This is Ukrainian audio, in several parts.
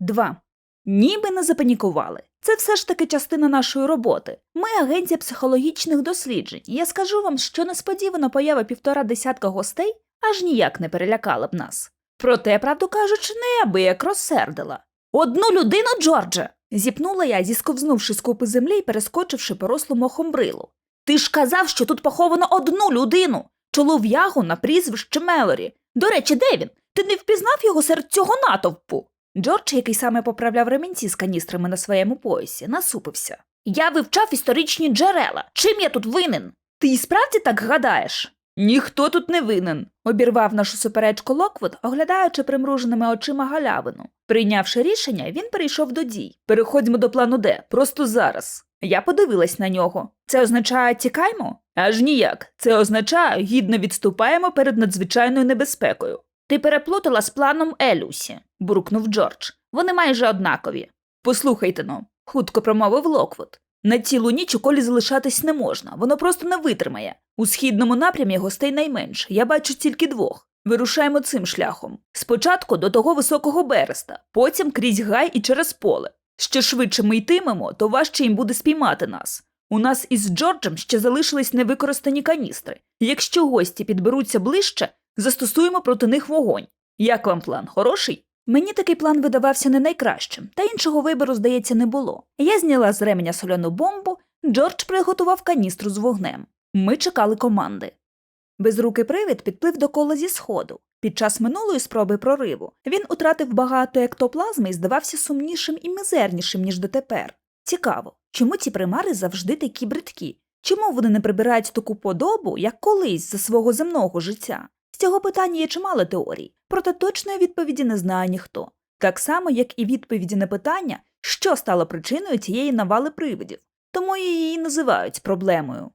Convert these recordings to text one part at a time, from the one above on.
2. Ніби не запанікували. Це все ж таки частина нашої роботи. Ми агенція психологічних досліджень. Я скажу вам, що несподівана поява півтора десятка гостей аж ніяк не перелякала б нас. Проте, правду кажучи, неабияк розсердила. Одну людину, Джордже. зіпнула я, зісковзнувши з купи землі і перескочивши порослу мохом брилу. Ти ж казав, що тут поховано одну людину, чолов'ягу на прізвище Мелорі. До речі, де він? Ти не впізнав його серед цього натовпу? Джордж, який саме поправляв ремінці з каністрами на своєму поясі, насупився. Я вивчав історичні джерела. Чим я тут винен? Ти і справді так гадаєш? Ніхто тут не винен, обірвав нашу суперечку Локвуд, оглядаючи примруженими очима галявину. Прийнявши рішення, він перейшов до дій. Переходьмо до плану Д, просто зараз. Я подивилась на нього. Це означає тікаймо? Аж ніяк. Це означає гідно відступаємо перед надзвичайною небезпекою. Ти переплутала з планом Елюсі, буркнув Джордж. Вони майже однакові. Послухайте но, хутко промовив Локвуд. На цілу ніч у колі залишатись не можна, воно просто не витримає. У східному напрямі гостей найменше, я бачу тільки двох. Вирушаємо цим шляхом. Спочатку до того високого береста, потім крізь гай і через поле. Що швидше ми йтимемо, то важче їм буде спіймати нас. У нас із Джорджем ще залишились невикористані каністри. Якщо гості підберуться ближче, застосуємо проти них вогонь. Як вам план? Хороший? Мені такий план видавався не найкращим, та іншого вибору, здається, не було. Я зняла з ременя соляну бомбу, Джордж приготував каністру з вогнем. Ми чекали команди. Безрукий привід підплив до кола зі сходу. Під час минулої спроби прориву він утратив багато ектоплазми і здавався сумнішим і мізернішим, ніж дотепер. Цікаво, чому ці примари завжди такі бридкі? Чому вони не прибирають таку подобу, як колись за свого земного життя? Цього питання є чимало теорій, проте точної відповіді не знає ніхто. Так само, як і відповіді на питання, що стало причиною цієї навали привидів, тому її називають проблемою.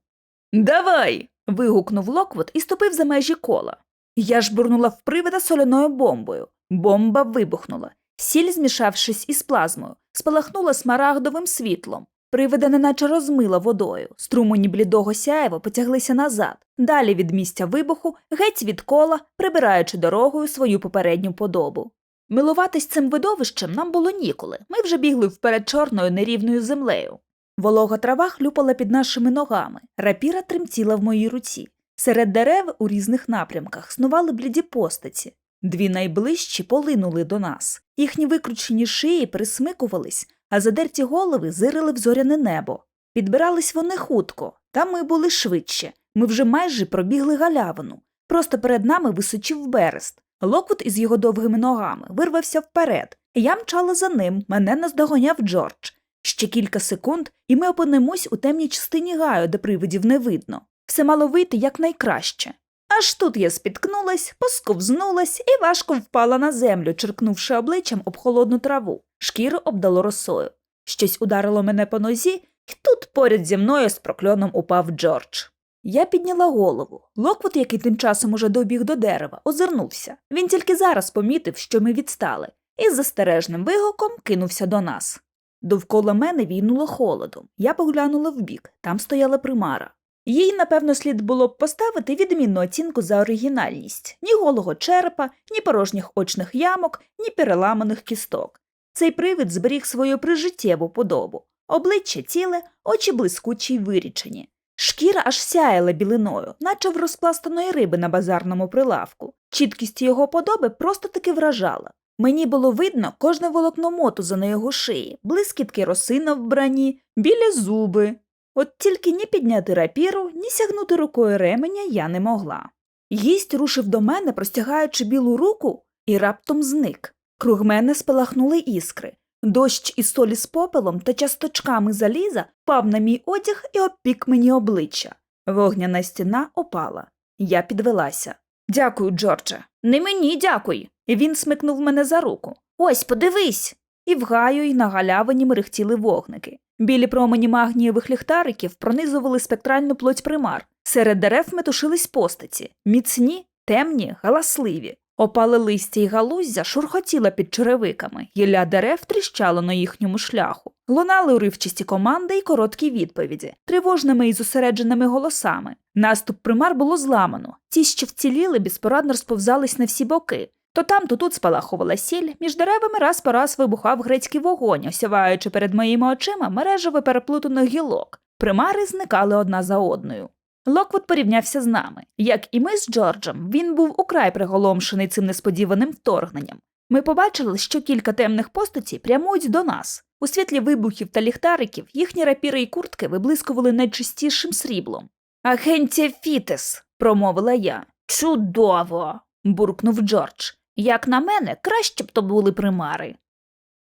Давай. вигукнув Локвуд і ступив за межі кола. Я ж бурнула в привида соляною бомбою. Бомба вибухнула. Сіль, змішавшись із плазмою, спалахнула смарагдовим світлом. Привида неначе розмила водою. Струмені блідого сяєва потяглися назад, далі від місця вибуху, геть від кола, прибираючи дорогою свою попередню подобу. Милуватись цим видовищем нам було ніколи. Ми вже бігли вперед чорною нерівною землею. Волога трава хлюпала під нашими ногами, рапіра тремтіла в моїй руці. Серед дерев у різних напрямках снували бліді постаті. Дві найближчі полинули до нас. Їхні викручені шиї присмикувались, а задерті голови зирили в зоряне небо. Підбирались вони хутко, та ми були швидше. Ми вже майже пробігли галявину. Просто перед нами височив берест. Локвуд із його довгими ногами вирвався вперед. Я мчала за ним, мене наздоганяв Джордж. Ще кілька секунд, і ми опинимось у темній частині гаю, де привидів не видно. Все мало вийти якнайкраще. Аж тут я спіткнулась, посковзнулась і важко впала на землю, черкнувши обличчям об холодну траву. Шкіру обдало росою. Щось ударило мене по нозі, і тут поряд зі мною з прокльоном упав Джордж. Я підняла голову. Локвуд, який тим часом уже добіг до дерева, озирнувся. Він тільки зараз помітив, що ми відстали, і з застережним вигуком кинувся до нас. Довкола мене війнуло холодом. Я поглянула вбік, там стояла примара. Їй, напевно, слід було б поставити відмінну оцінку за оригінальність ні голого черепа, ні порожніх очних ямок, ні переламаних кісток. Цей привид зберіг свою прижиттєву подобу, обличчя ціле, очі блискучі й вирічені. Шкіра аж сяяла білиною, наче в розпластаної риби на базарному прилавку. Чіткість його подоби просто таки вражала. Мені було видно кожне волокно мотуза на його шиї, блискітки роси на вбранні, білі зуби. От тільки ні підняти рапіру, ні сягнути рукою ременя я не могла. Гість рушив до мене, простягаючи білу руку, і раптом зник. Круг мене спалахнули іскри. Дощ із солі з попелом та часточками заліза впав на мій одяг і обпік мені обличчя. Вогняна стіна опала. Я підвелася. Дякую, Джордже. Не мені дякуй. І він смикнув мене за руку. Ось, подивись. І в гаю, і на галявині мерехтіли вогники. Білі промені магнієвих ліхтариків пронизували спектральну плоть примар. Серед дерев метушились постаті, міцні, темні, галасливі. Опале листя й галуздя шурхотіла під черевиками, гілля дерев тріщало на їхньому шляху. Лунали уривчасті команди й короткі відповіді, тривожними і зосередженими голосами. Наступ примар було зламано. Ті, що вціліли, безпорадно розповзались на всі боки. То там, то тут спалахувала сіль, між деревами раз по раз вибухав грецький вогонь, осяваючи перед моїми очима мережево переплутаних гілок. Примари зникали одна за одною. Локвуд порівнявся з нами. Як і ми з Джорджем, він був украй приголомшений цим несподіваним вторгненням. Ми побачили, що кілька темних постаті прямують до нас. У світлі вибухів та ліхтариків їхні рапіри і куртки виблискували найчистішим сріблом. Агенція Фітес, промовила я. Чудово. буркнув Джордж. Як на мене, краще б то були примари.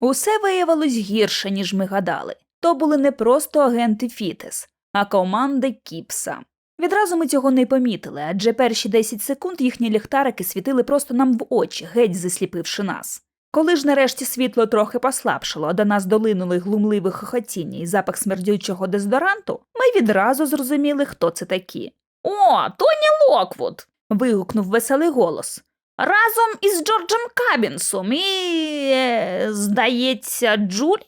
Усе виявилось гірше, ніж ми гадали. То були не просто агенти Фітес, а команда Кіпса. Відразу ми цього не помітили, адже перші 10 секунд їхні ліхтарики світили просто нам в очі, геть засліпивши нас. Коли ж нарешті світло трохи послабшало, а до нас долинули глумливе хохотіння і запах смердючого дезодоранту, ми відразу зрозуміли, хто це такі. О, Тоні Локвуд. вигукнув веселий голос. Разом із Джорджем Кабінсом і, е, здається, Джулі?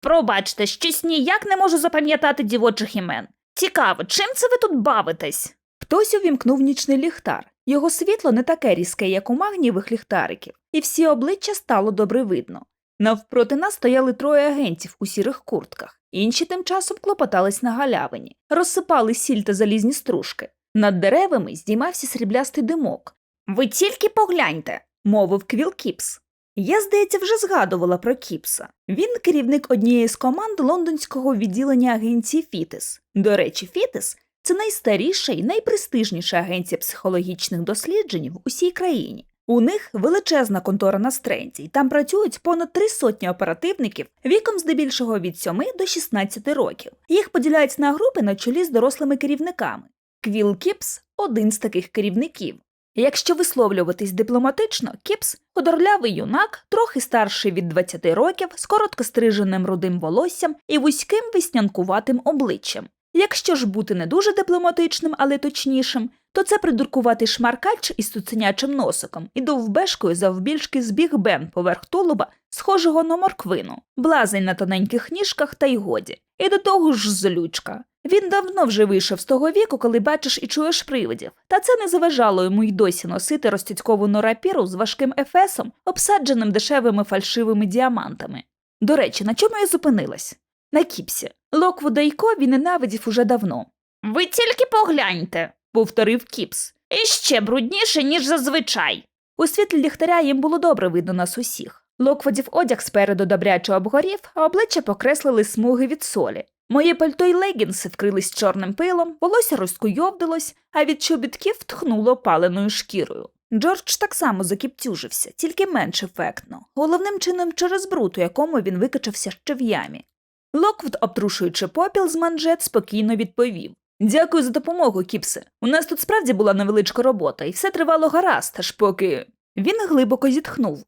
Пробачте, щось ніяк не можу запам'ятати дівочих імен. Цікаво, чим це ви тут бавитесь? Хтось увімкнув нічний ліхтар. Його світло не таке різке, як у магнієвих ліхтариків, і всі обличчя стало добре видно. Навпроти нас стояли троє агентів у сірих куртках, інші тим часом клопотались на галявині, розсипали сіль та залізні стружки. Над деревами здіймався сріблястий димок. Ви тільки погляньте, мовив Квіл Кіпс. Я, здається, вже згадувала про Кіпса. Він керівник однієї з команд лондонського відділення агенції Фітес. До речі, Фітес це найстаріша і найпрестижніша агенція психологічних досліджень в усій країні. У них величезна контора на стренці, і там працюють понад три сотні оперативників віком здебільшого від 7 до 16 років. Їх поділяють на групи на чолі з дорослими керівниками. Квіл Кіпс один з таких керівників. Якщо висловлюватись дипломатично, Кіпс худорлявий юнак, трохи старший від 20 років, з короткостриженим рудим волоссям і вузьким веснянкуватим обличчям. Якщо ж бути не дуже дипломатичним, але точнішим, то це придуркуватий шмаркач із цуценячим носиком і довбешкою завбільшки збіг бен поверх тулуба, схожого на морквину, блазень на тоненьких ніжках та й годі. І до того ж злючка. Він давно вже вийшов з того віку, коли бачиш і чуєш привидів, та це не заважало йому й досі носити розтяцьковану рапіру з важким ефесом, обсадженим дешевими фальшивими діамантами. До речі, на чому я зупинилась? На кіпсі. Локвуда й Ко він ненавидів уже давно. Ви тільки погляньте, повторив Кіпс. І ще брудніше, ніж зазвичай. У світлі ліхтаря їм було добре видно нас усіх. Локводів одяг спереду добряче обгорів, а обличчя покреслили смуги від солі. Моє пальто й легінси вкрились чорним пилом, волосся розкуйовдилось, а від чобітків тхнуло паленою шкірою. Джордж так само закіптюжився, тільки менш ефектно, головним чином через бруд, у якому він викачався ще в ямі. Локвуд, обтрушуючи попіл з манжет, спокійно відповів Дякую за допомогу, Кіпсе. У нас тут справді була невеличка робота, і все тривало гаразд, аж поки. Він глибоко зітхнув.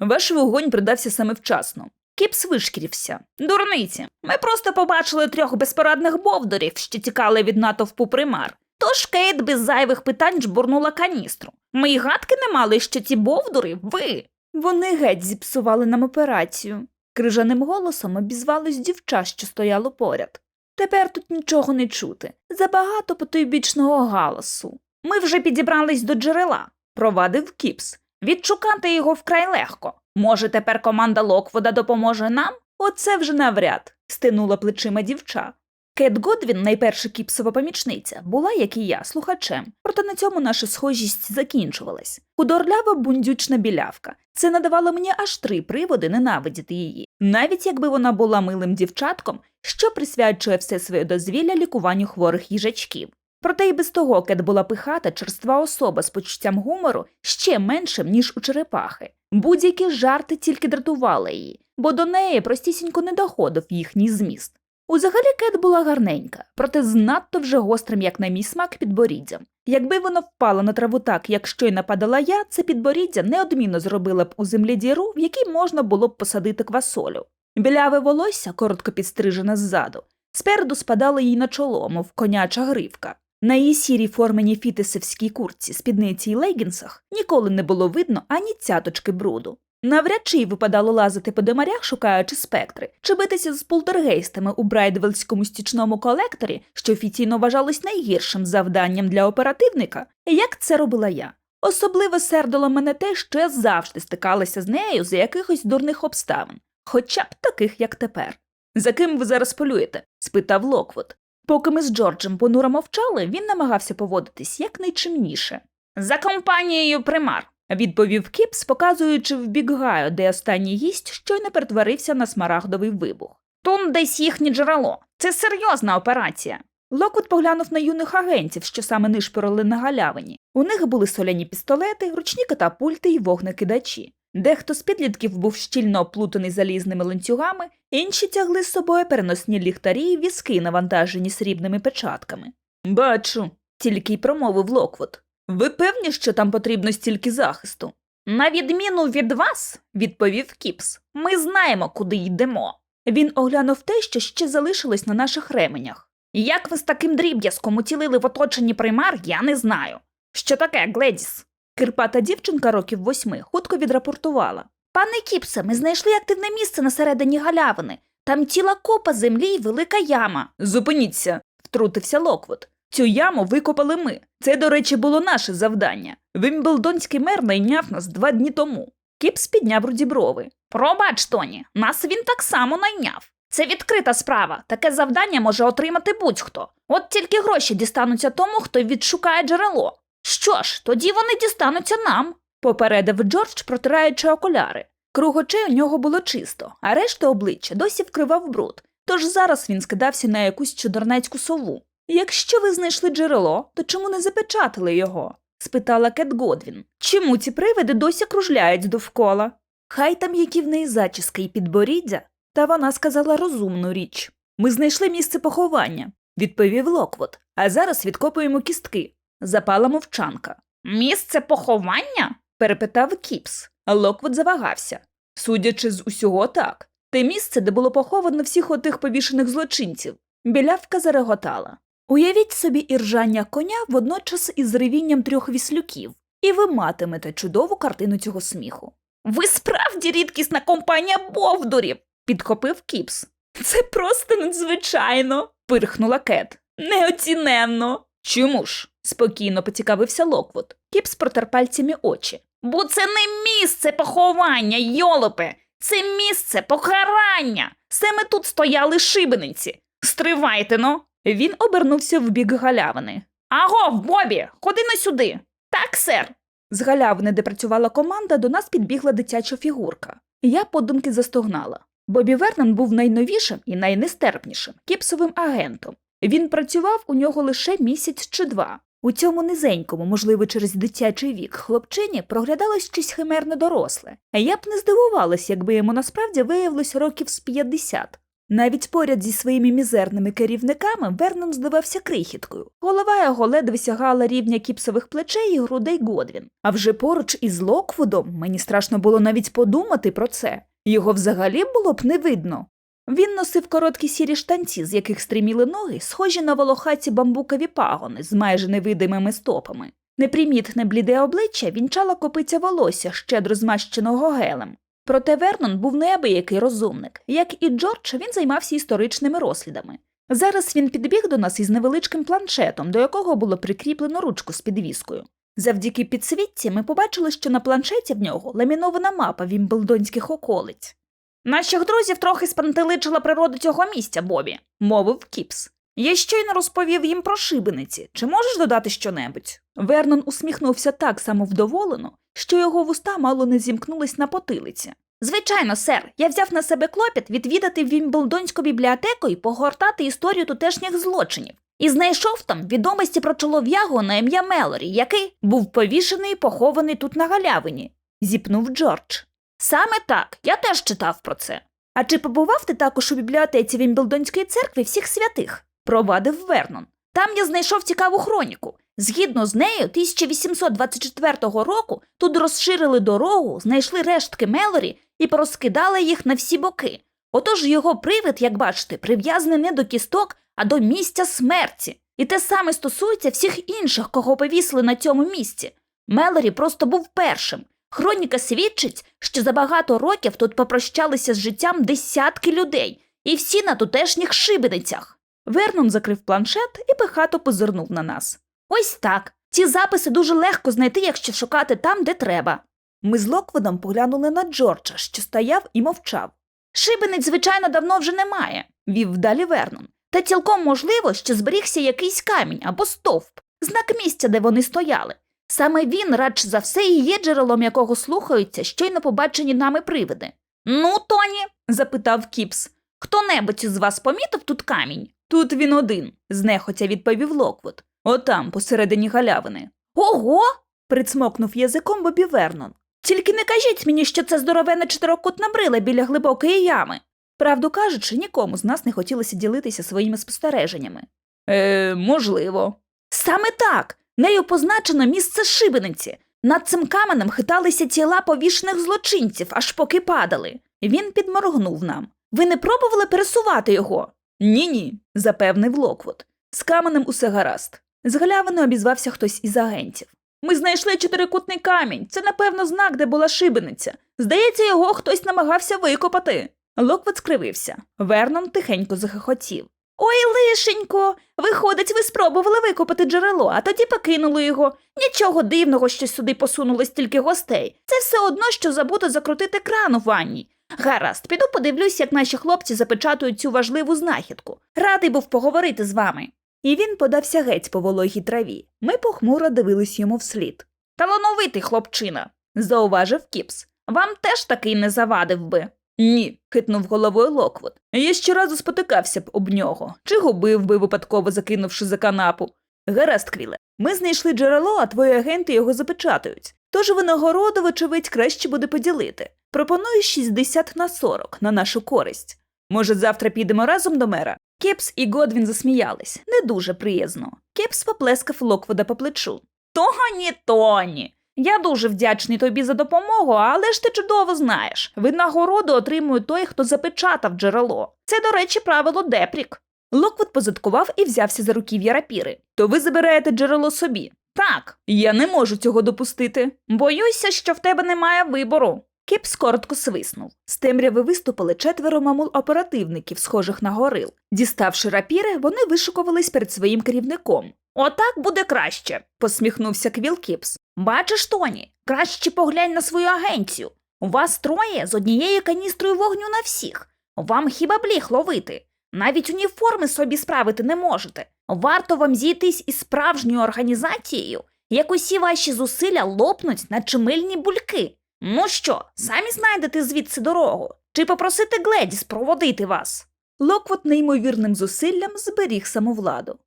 Ваш вогонь придався саме вчасно. Кіпс вишкірився. Дурниці. Ми просто побачили трьох безпорадних бовдурів, що тікали від натовпу примар. Тож Кейт без зайвих питань жбурнула каністру. Ми й гадки не мали, що ці бовдури ви. Вони геть зіпсували нам операцію. Крижаним голосом обізвалось дівча, що стояло поряд. Тепер тут нічого не чути. Забагато потойбічного галасу. Ми вже підібрались до джерела, провадив Кіпс. Відшукати його вкрай легко. Може, тепер команда Локвода допоможе нам? Оце вже навряд, стинула плечима дівча. Кет Годвін, найперша кіпсова помічниця, була, як і я, слухачем, проте на цьому наша схожість закінчувалась. Худорлява бундючна білявка. Це надавало мені аж три приводи ненавидіти її, навіть якби вона була милим дівчатком, що присвячує все своє дозвілля лікуванню хворих їжачків. Проте й без того Кет була пихата черства особа з почуттям гумору ще меншим, ніж у черепахи. Будь-які жарти тільки дратували її, бо до неї простісінько не доходив їхній зміст. Узагалі Кет була гарненька, проте з надто вже гострим, як на мій смак, підборіддям. Якби воно впало на траву так, як щойно падала я, це підборіддя неодмінно зробило б у землі діру, в якій можна було б посадити квасолю. Біляве волосся, коротко підстрижене ззаду, спереду спадало їй на чоло, мов коняча гривка. На її сірій формені фітисівській куртці, спідниці й легінсах ніколи не було видно ані цяточки бруду. Навряд чи й випадало лазити по демарях, шукаючи спектри, чи битися з полтергейстами у брайдвельському стічному колекторі, що офіційно вважалось найгіршим завданням для оперативника, як це робила я. Особливо сердило мене те, що я завжди стикалася з нею за якихось дурних обставин, хоча б таких, як тепер. За ким ви зараз полюєте? спитав Локвуд. Поки ми з Джорджем понуро мовчали, він намагався поводитись якнайчимніше. За компанією примар, відповів Кіпс, показуючи в бік Гаю, де останній гість щойно перетворився на смарагдовий вибух. Тут десь їхнє джерело. Це серйозна операція. Локвуд поглянув на юних агентів, що саме нишпорили на галявині. У них були соляні пістолети, ручні катапульти і вогнекидачі. Дехто з підлітків був щільно оплутаний залізними ланцюгами, інші тягли з собою переносні ліхтарі і візки, навантажені срібними печатками. Бачу, тільки й промовив Локвуд. Ви певні, що там потрібно стільки захисту? На відміну від вас, відповів Кіпс, ми знаємо, куди йдемо. Він оглянув те, що ще залишилось на наших ременях. Як ви з таким дріб'язком уцілили в оточенні примар, я не знаю. Що таке, Гледіс? Кирпата дівчинка років восьми хутко відрапортувала. Пане Кіпсе, ми знайшли активне місце на середині галявини. Там ціла купа землі і велика яма. Зупиніться, втрутився Локвуд. Цю яму викопали ми. Це, до речі, було наше завдання. Вімблдонський мер найняв нас два дні тому. Кіпс підняв руді брови. Пробач, Тоні, нас він так само найняв. Це відкрита справа. Таке завдання може отримати будь-хто. От тільки гроші дістануться тому, хто відшукає джерело. Що ж, тоді вони дістануться нам, попередив Джордж, протираючи окуляри. Круг очей у нього було чисто, а решта обличчя досі вкривав бруд, тож зараз він скидався на якусь чудернацьку сову. Якщо ви знайшли джерело, то чому не запечатали його? спитала Кет Годвін. Чому ці привиди досі кружляють довкола? Хай там які в неї зачіски і підборіддя, та вона сказала розумну річ. Ми знайшли місце поховання, відповів Локвуд, а зараз відкопуємо кістки. Запала мовчанка. Місце поховання? перепитав Кіпс. Локвуд завагався. Судячи з усього так. Те місце, де було поховано всіх отих повішених злочинців. Білявка зареготала. Уявіть собі іржання коня водночас із ревінням трьох віслюків, і ви матимете чудову картину цього сміху. Ви справді рідкісна компанія бовдурів, підхопив Кіпс. Це просто надзвичайно, пирхнула Кет. Неоціненно. Чому ж? Спокійно поцікавився Локвуд. Кіпс протер пальцями очі. Бо це не місце поховання, йолопе, це місце покарання. Саме тут стояли шибениці. Стривайте но. Він обернувся в бік галявини. Агов, Бобі, ходи на сюди. Так, сер. З галявини, де працювала команда, до нас підбігла дитяча фігурка. Я подумки застогнала. Бобі Вернон був найновішим і найнестерпнішим кіпсовим агентом. Він працював у нього лише місяць чи два. У цьому низенькому, можливо, через дитячий вік, хлопчині проглядалось щось химерне доросле, а я б не здивувалась, якби йому насправді виявилось років з 50. Навіть поряд зі своїми мізерними керівниками Вернон здавався крихіткою. Голова його ледве сягала рівня кіпсових плечей і грудей Годвін. А вже поруч із Локвудом мені страшно було навіть подумати про це. Його взагалі було б не видно. Він носив короткі сірі штанці, з яких стриміли ноги, схожі на волохаті бамбукові пагони з майже невидимими стопами. Непримітне бліде обличчя вінчала копиця волосся, щедро змащеного гелем. Проте Вернон був неабиякий розумник. Як і Джордж, він займався історичними розслідами. Зараз він підбіг до нас із невеличким планшетом, до якого було прикріплено ручку з підвіскою. Завдяки підсвітці ми побачили, що на планшеті в нього ламінована мапа вімблдонських околиць. Наших друзів трохи спантеличила природа цього місця, Бобі, мовив Кіпс. Я щойно розповів їм про шибениці. Чи можеш додати щонебудь? Вернон усміхнувся так самовдоволено, що його вуста мало не зімкнулись на потилиці. Звичайно, сер, я взяв на себе клопіт відвідати Вімблдонську бібліотеку і погортати історію тутешніх злочинів. І знайшов там відомості про чолов'ягу на ім'я Мелорі, який був повішений і похований тут на галявині, зіпнув Джордж. Саме так, я теж читав про це. А чи побував ти також у бібліотеці Вімблдонської церкви всіх святих? провадив Вернон. Там я знайшов цікаву хроніку. Згідно з нею, 1824 року тут розширили дорогу, знайшли рештки Мелорі і порозкидали їх на всі боки. Отож його привид, як бачите, прив'язаний не до кісток, а до місця смерті. І те саме стосується всіх інших, кого повісили на цьому місці. Мелорі просто був першим. Хроніка свідчить, що за багато років тут попрощалися з життям десятки людей, і всі на тутешніх шибеницях. Вернон закрив планшет і пихато позирнув на нас. Ось так. Ці записи дуже легко знайти, якщо шукати там, де треба. Ми з Локводом поглянули на Джорджа, що стояв і мовчав. Шибениць, звичайно, давно вже немає, вів далі Вернон. Та цілком можливо, що зберігся якийсь камінь або стовп, знак місця, де вони стояли. Саме він, радше за все, і є джерелом якого слухаються щойно побачені нами привиди. Ну, Тоні, запитав Кіпс, хто-небудь із вас помітив тут камінь? Тут він один, знехотя відповів Локвуд. Отам, посередині галявини. Ого. прицмокнув язиком Бобі Вернон. Тільки не кажіть мені, що це здоровена чотирикутна брила біля глибокої ями. Правду кажучи, нікому з нас не хотілося ділитися своїми спостереженнями. Е, можливо. Саме так. Нею позначено місце шибениці. Над цим каменем хиталися тіла повішених злочинців, аж поки падали. Він підморгнув нам. Ви не пробували пересувати його? Ні, ні, запевнив Локвуд. З каменем усе гаразд. З галявини обізвався хтось із агентів. Ми знайшли чотирикутний камінь. Це, напевно, знак, де була шибениця. Здається, його хтось намагався викопати. Локвуд скривився. Вернон тихенько захихотів. Ой, лишенько. Виходить, ви спробували викопати джерело, а тоді покинули його. Нічого дивного, що сюди посунули стільки гостей. Це все одно, що забути закрутити кран у ванні. Гаразд, піду подивлюсь, як наші хлопці запечатують цю важливу знахідку. Радий був поговорити з вами. І він подався геть по вологій траві. Ми похмуро дивились йому вслід. Талановитий хлопчина, зауважив Кіпс. Вам теж такий не завадив би. Ні, хитнув головою Локвуд. Я ще разу спотикався б об нього, чи губив би випадково закинувши за канапу. Гаразд, Кріле, ми знайшли джерело, а твої агенти його запечатають. Тож винагороду, вочевидь, краще буде поділити. Пропоную 60 на 40 на нашу користь. Може, завтра підемо разом до мера? Кепс і Годвін засміялись не дуже приязно. Кепс поплескав Локвуда по плечу. Тоні, Тоні. Я дуже вдячний тобі за допомогу, але ж ти чудово знаєш. Винагороду отримує той, хто запечатав джерело. Це, до речі, правило Депрік. Локвуд позадкував і взявся за руків'я рапіри. То ви забираєте джерело собі. Так, я не можу цього допустити. Боюся, що в тебе немає вибору. Кіпс коротко свиснув. З темряви виступили четверо мамул оперативників, схожих на горил. Діставши рапіри, вони вишукувались перед своїм керівником. Отак буде краще, посміхнувся Квіл Кіпс. Бачиш, Тоні, краще поглянь на свою агенцію. У вас троє з однією каністрою вогню на всіх. Вам хіба бліх ловити? Навіть уніформи собі справити не можете. Варто вам зійтись із справжньою організацією, як усі ваші зусилля лопнуть на чимильні бульки. Ну що, самі знайдете звідси дорогу? Чи попросити Гледіс проводити вас? Локвот неймовірним зусиллям зберіг самовладу.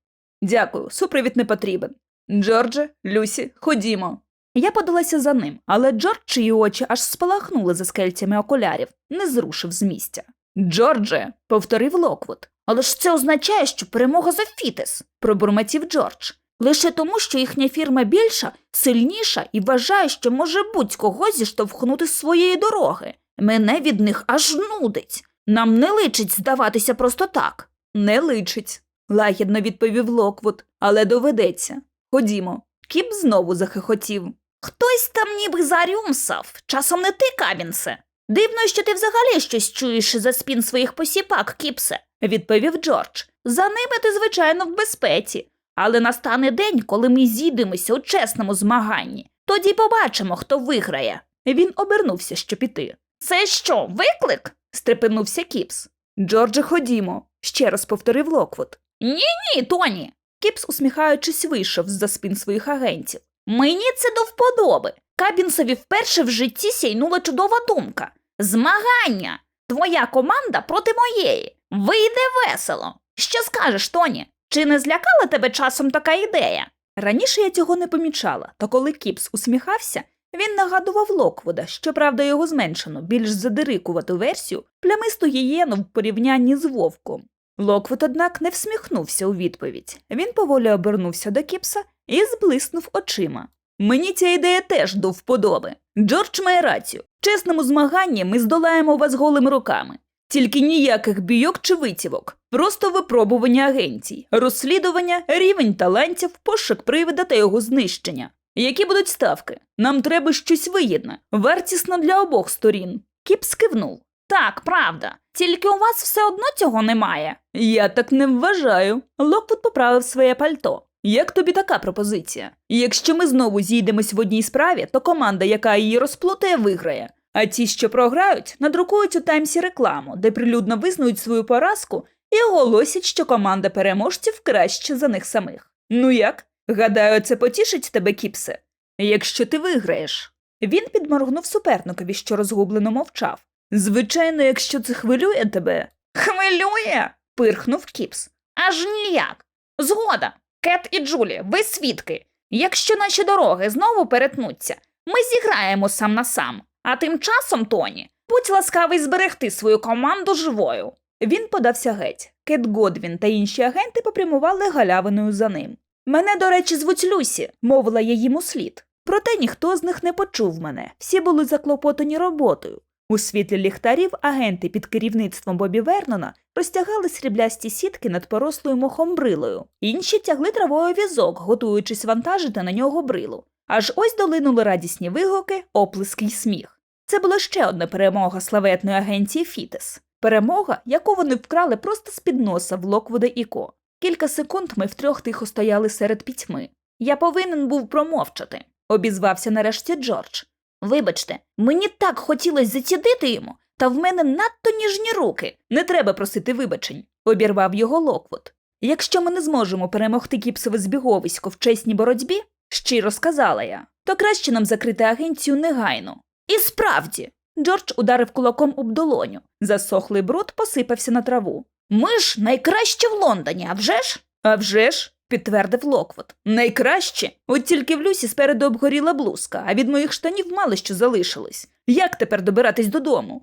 Дякую, супровід не потрібен. Джордже, Люсі, ходімо. Я подалася за ним, але Джордж, чиї очі аж спалахнули за скельцями окулярів, не зрушив з місця. Джордже, повторив Локвуд. Але ж це означає, що перемога за Фітес, пробурмотів Джордж. Лише тому, що їхня фірма більша, сильніша і вважає, що може будь-когось зіштовхнути з своєї дороги. Мене від них аж нудить. Нам не личить здаватися просто так. Не личить, лагідно відповів Локвуд, але доведеться. Ходімо. Кіп знову захихотів. Хтось там ніби зарюмсав. Часом не ти, Кабінсе. Дивно, що ти взагалі щось чуєш за спін своїх посіпак, Кіпсе, відповів Джордж. За ними ти, звичайно, в безпеці. Але настане день, коли ми зійдемося у чесному змаганні. Тоді побачимо, хто виграє. Він обернувся, щоб піти. Це що, виклик? стрепенувся Кіпс. Джордже, ходімо, ще раз повторив Локвуд. Ні, ні, Тоні. Кіпс, усміхаючись, вийшов з-за спин своїх агентів. Мені це до вподоби. Кабінсові вперше в житті сяйнула чудова думка. Змагання. Твоя команда проти моєї. Вийде весело. Що скажеш, Тоні? Чи не злякала тебе часом така ідея? Раніше я цього не помічала, та коли Кіпс усміхався, він нагадував Локвуда, щоправда, його зменшено, більш задирикувату версію, плямисту гієну в порівнянні з вовком. Локвуд, однак, не всміхнувся у відповідь. Він поволі обернувся до Кіпса і зблиснув очима. Мені ця ідея теж до вподоби. Джордж має рацію. Чесному змаганні ми здолаємо вас голими руками. Тільки ніяких бійок чи витівок, просто випробування агенцій, розслідування, рівень талантів, пошук привида та його знищення. Які будуть ставки? Нам треба щось вигідне, вартісно для обох сторін. Кіп скивнув. Так, правда. Тільки у вас все одно цього немає. Я так не вважаю. Локвуд поправив своє пальто. Як тобі така пропозиція? Якщо ми знову зійдемось в одній справі, то команда, яка її розплутає, виграє. А ті, що програють, надрукують у таймсі рекламу, де прилюдно визнають свою поразку і оголосять, що команда переможців краще за них самих. Ну як? Гадаю, це потішить тебе, Кіпсе, якщо ти виграєш. Він підморгнув суперникові, що розгублено мовчав. Звичайно, якщо це хвилює тебе. Хвилює? пирхнув Кіпс. Аж ніяк. Згода. Кет і Джулі, ви свідки. Якщо наші дороги знову перетнуться, ми зіграємо сам на сам. А тим часом, Тоні, будь ласкавий зберегти свою команду живою. Він подався геть. Кет Годвін та інші агенти попрямували галявиною за ним. Мене, до речі, звуть Люсі, мовила я їм услід. Проте ніхто з них не почув мене, всі були заклопотані роботою. У світлі ліхтарів агенти під керівництвом Бобі Вернона розтягали сріблясті сітки над порослою мохом брилою. Інші тягли травою візок, готуючись вантажити на нього брилу. Аж ось долинули радісні вигуки, оплески й сміх. Це була ще одна перемога славетної агенції Фітес. Перемога, яку вони вкрали просто з-під носа в Локвуда і Ко. Кілька секунд ми втрьох тихо стояли серед пітьми. Я повинен був промовчати, обізвався нарешті Джордж. Вибачте, мені так хотілося зацідити йому, та в мене надто ніжні руки. Не треба просити вибачень, обірвав його Локвуд. Якщо ми не зможемо перемогти кіпсове збіговисько в чесній боротьбі, щиро сказала я, то краще нам закрити агенцію негайно. І справді, Джордж ударив кулаком об долоню. Засохлий бруд посипався на траву. Ми ж найкращі в Лондоні, а вже ж? А вже ж, підтвердив Локвуд. Найкраще? От тільки в Люсі спереду обгоріла блузка, а від моїх штанів мало що залишилось. Як тепер добиратись додому?